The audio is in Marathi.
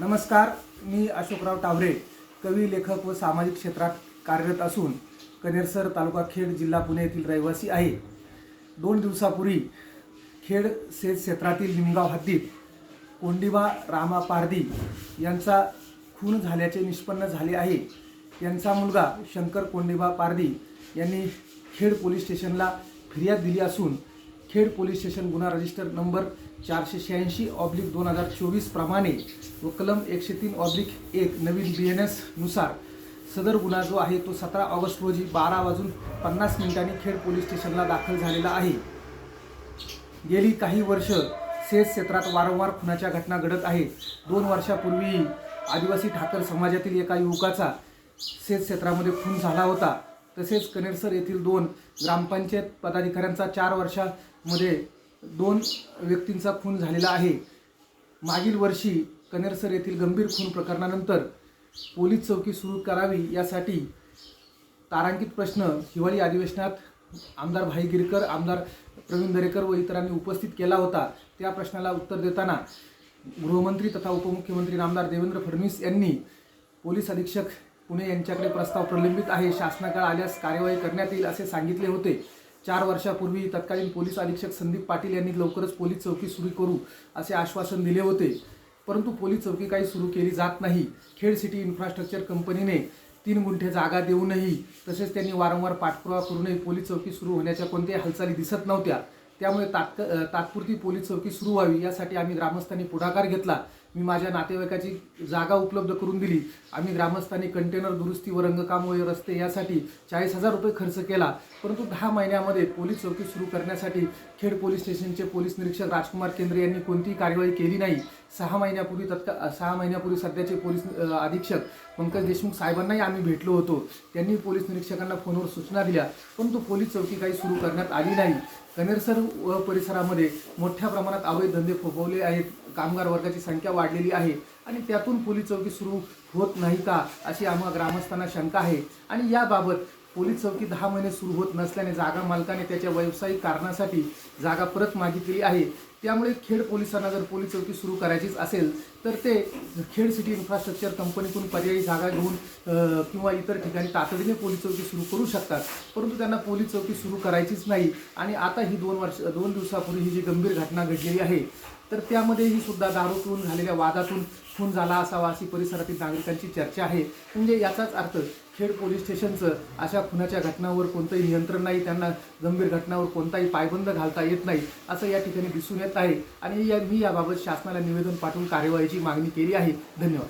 नमस्कार मी अशोकराव टावरे कवी लेखक व सामाजिक क्षेत्रात कार्यरत असून कनेरसर तालुका खेड जिल्हा पुणे येथील रहिवासी आहे. दोन दिवसापूर्वी खेड सेज क्षेत्रातील निमगाव हद्दीत कोंडिबा रामा पारदी यांचा खून झाल्याचे निष्पन्न झाले आहे. यांचा मुलगा शंकर कोंडिबा पारदी यांनी खेड पोलीस स्टेशनला फिर्याद दिली असून खेड पोलीस स्टेशन गुन्हा रजिस्टर नंबर चारशे शहाऐंशी ऑब्लिक दोन हजार चोवीस प्रमाणे व कलम एकशे तीन ऑब्लिक एक नवीन बी एन एसनुसार सदर गुन्हा जो आहे तो सतरा ऑगस्ट रोजी बारा वाजून पन्नास मिनिटांनी खेड पोलीस स्टेशनला दाखल झालेला आहे. गेली काही वर्ष सेज क्षेत्रात वारंवार खुनाच्या घटना घडत आहेत. दोन वर्षापूर्वी आदिवासी ठाकर समाजातील एका युवकाचा सेज क्षेत्रामध्ये खून झाला होता. तसेच कनेरसर येथील दोन ग्रामपंचायत पदाधिकाऱ्यांचा चार वर्षामध्ये दोन व्यक्तींचा खून झालेला आहे. मागील वर्षी कनेरसर येथील गंभीर खून प्रकरणानंतर पोलीस चौकी सुरू करावी यासाठी तारांकित प्रश्न हिवाळी अधिवेशनात आमदार भाई गिरकर आमदार प्रवीण दरेकर व इतरांनी उपस्थित केला होता. त्या प्रश्नाला उत्तर देताना गृहमंत्री तथा उपमुख्यमंत्री आमदार देवेंद्र फडणवीस यांनी पोलीस अधीक्षक पुणे यांच्याकडे प्रस्ताव प्रलंबित आहे. शासनाकडे आल्यास कार्यवाही करण्यात येईल असे सांगितले होते. चार वर्षापूर्वी तत्कालीन पोलीस अधीक्षक संदीप पाटील यांनी लवकरच पोलीस चौकी सुरू करू असे आश्वासन दिले होते. परंतु पोलीस चौकी काही सुरू केली जात नाही. खेड सिटी इन्फ्रास्ट्रक्चर कंपनीने तीन गुंठे जागा देऊनही तसेच त्यांनी वारंवार पाठपुरावा करूनही पोलीस चौकी सुरू होण्याच्या कोणत्याही हालचाली दिसत नव्हत्या. त्यामुळे तात्क तात्पुरती पोलीस चौकी सुरू व्हावी यासाठी आम्ही ग्रामस्थांनी पुढाकार घेतला. मी माझ्या नातेवाईकाची जागा उपलब्ध करून दिली. आम्ही ग्रामस्थांनी कंटेनर दुरुस्ती व रंगकाम व रस्ते यासाठी चाळीस हजार रुपये खर्च केला. परंतु दहा महिन्यामध्ये पोलीस चौकी सुरू करण्यासाठी खेड पोलीस स्टेशनचे पोलीस निरीक्षक राजकुमार केंद्रे यांनी कोणतीही कार्यवाही केली नाही. सहा महिन्यापूर्वी तत्काळ सहा महिन्यापूर्वी सध्याचे पोलीस अधीक्षक पंकज देशमुख साहेबांनाही आम्ही भेटलो होतो. त्यांनी पोलीस निरीक्षकांना फोनवर सूचना दिल्या. परंतु पोलीस चौकी काही सुरू करण्यात आली नाही. कनेरसर व परिसरामध्ये मोठ्या प्रमाणात अवैध धंदे फोफवले आहेत. कामगार वर्गाची संख्या वाढलेली आहे आणि त्यातून पोलीस चौकी सुरू होत नाही का अशी आम्हा ग्रामस्थांना शंका आहे. आणि याबाबत पोलीस चौकी दहा महिने सुरू होत नसल्याने जागा मालकाने त्याच्या व्यावसायिक कारणासाठी जागा परत मागितली आहे. त्यामुळे खेड पोलिसांना जर पोलीस चौकी सुरू करायचीच असेल तर ते खेड सिटी इन्फ्रास्ट्रक्चर कंपनीतून पर्यायी जागा घेऊन किंवा इतर ठिकाणी तातडीने पोलीस चौकी सुरू करू शकतात. परंतु त्यांना पोलीस चौकी सुरू करायचीच नाही आणि आता ही दोन वर्ष दोन दिवसापूर्वी ही जी गंभीर घटना घडलेली आहे तर त्यामध्येही सुद्धा दारू पिऊन झालेल्या वादातून खून झाला असावा अशी परिसरातील नागरिकांची चर्चा आहे. म्हणजे याचाच अर्थ खेड पोलीस स्टेशनचं अशा खुनाच्या घटनांवर कोणतंही नियंत्रण नाही त्यांना गंभीर घटनावर कोणताही पायबंद घालता येत नाही असं या ठिकाणी दिसून येत आहे. आणि या मी याबाबत शासनाला निवेदन पाठवून कार्यवाहीची मागणी केली आहे. धन्यवाद.